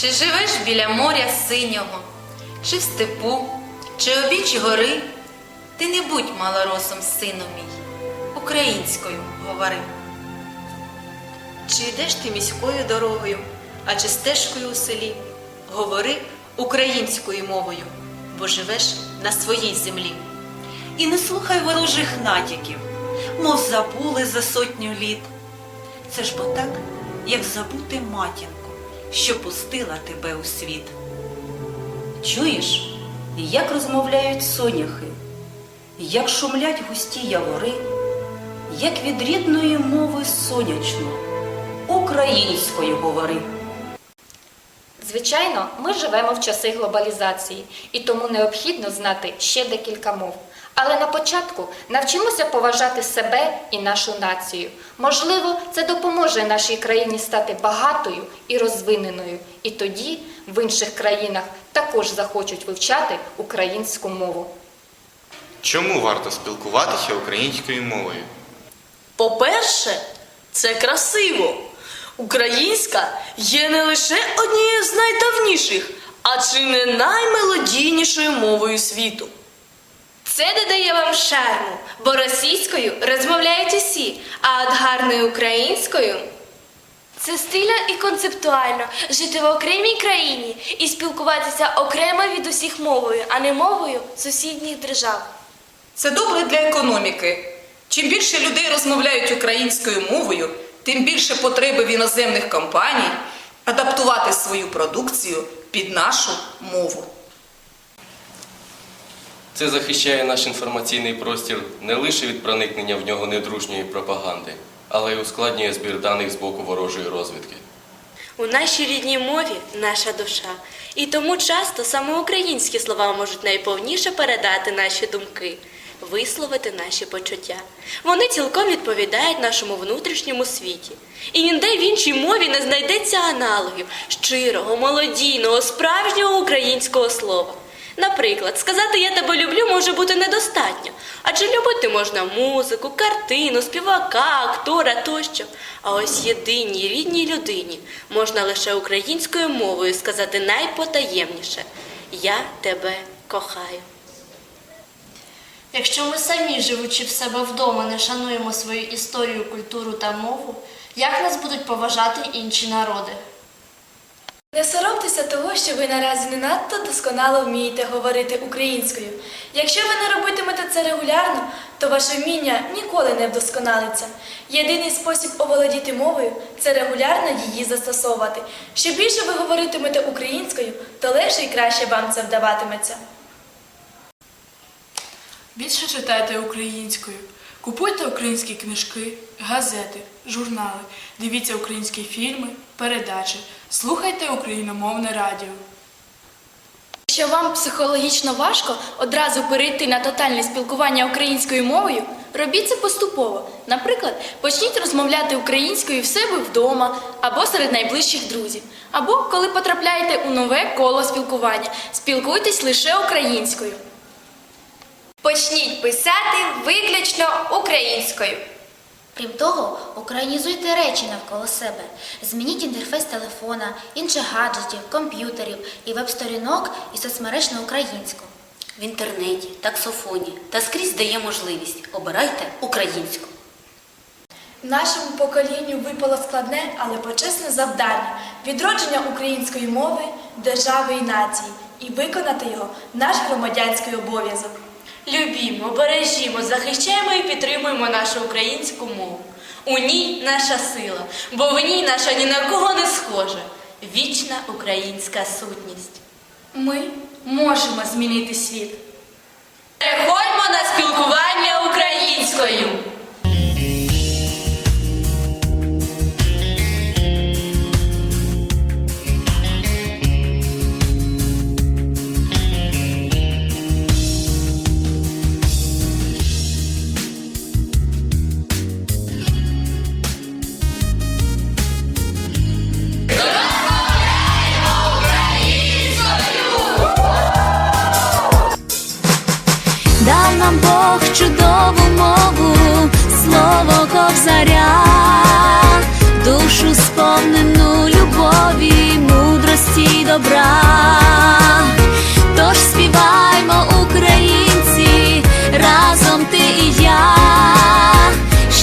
Чи живеш біля моря синього, чи в степу, чи обіч гори, ти не будь малоросом, сину мій, українською говори. Чи йдеш ти міською дорогою, а чи стежкою у селі? Говори українською мовою, бо живеш на своїй землі. І не слухай ворожих натяків, мов забули за сотню літ. Це ж бо так, як забути матінку, що пустила тебе у світ. Чуєш, як розмовляють соняхи, як шумлять густі явори, як від рідної мови сонячно, українською говори. Звичайно, ми живемо в часи глобалізації, і тому необхідно знати ще декілька мов. Але на початку навчимося поважати себе і нашу націю. Можливо, це допоможе нашій країні стати багатою і розвиненою, і тоді в інших країнах також захочуть вивчати українську мову. Чому варто спілкуватися українською мовою? По-перше, це красиво. Українська є не лише однією з найдавніших, а чи не наймелодійнішою мовою світу. Це додає вам шарму, бо російською розмовляють усі, а от гарною українською це стильно і концептуально жити в окремій країні і спілкуватися окремо від усіх мовою, а не мовою сусідніх держав. Це добре для економіки. Чим більше людей розмовляють українською мовою, тим більше потреби в іноземних компаній адаптувати свою продукцію під нашу мову. Це захищає наш інформаційний простір не лише від проникнення в нього недружньої пропаганди, але й ускладнює збір даних з боку ворожої розвідки. У нашій рідній мові наша душа, і тому часто саме українські слова можуть найповніше передати наші думки, висловити наші почуття. Вони цілком відповідають нашому внутрішньому світі. І ніде в іншій мові не знайдеться аналогів щирого, молодійного, справжнього українського слова. Наприклад, сказати я тебе люблю може бути недостатньо, адже любити можна музику, картину, співака, актора тощо. А ось єдиній рідній людині можна лише українською мовою сказати найпотаємніше Я тебе кохаю. Якщо ми самі, живучи в себе вдома, не шануємо свою історію, культуру та мову, як нас будуть поважати інші народи? Не соромтеся того, що ви наразі не надто досконало вмієте говорити українською. Якщо ви не робитимете це регулярно, то ваше вміння ніколи не вдосконалиться. Єдиний спосіб оволодіти мовою це регулярно її застосовувати. Що більше ви говоритимете українською, то легше і краще вам це вдаватиметься. Більше читайте українською, купуйте українські книжки, газети, журнали, дивіться українські фільми, передачі, слухайте україномовне радіо. Якщо вам психологічно важко одразу перейти на тотальне спілкування українською мовою, робіть це поступово. Наприклад, почніть розмовляти українською в себе вдома або серед найближчих друзів. Або коли потрапляєте у нове коло спілкування, спілкуйтесь лише українською. Почніть писати виключно українською. Крім того, українізуйте речі навколо себе. Змініть інтерфейс телефона, інших гаджетів, комп'ютерів і веб-сторінок і соцмереж на українську. В інтернеті, таксофоні та скрізь дає можливість. Обирайте українську. Нашому поколінню випало складне, але почесне завдання відродження української мови, держави і нації, і виконати його наш громадянський обов'язок. Любімо, бережімо, захищаємо і підтримуємо нашу українську мову. У ній наша сила, бо в ній наша ні на кого не схожа. Вічна українська сутність. Ми можемо змінити світ. Переходьмо на спілкування українською. Слово ковзаря, душу сповнену любові, мудрості добра. Тож співаймо, українці, разом ти і я,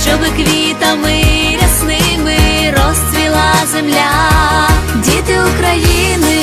щоби квітами рясними розцвіла земля, діти України.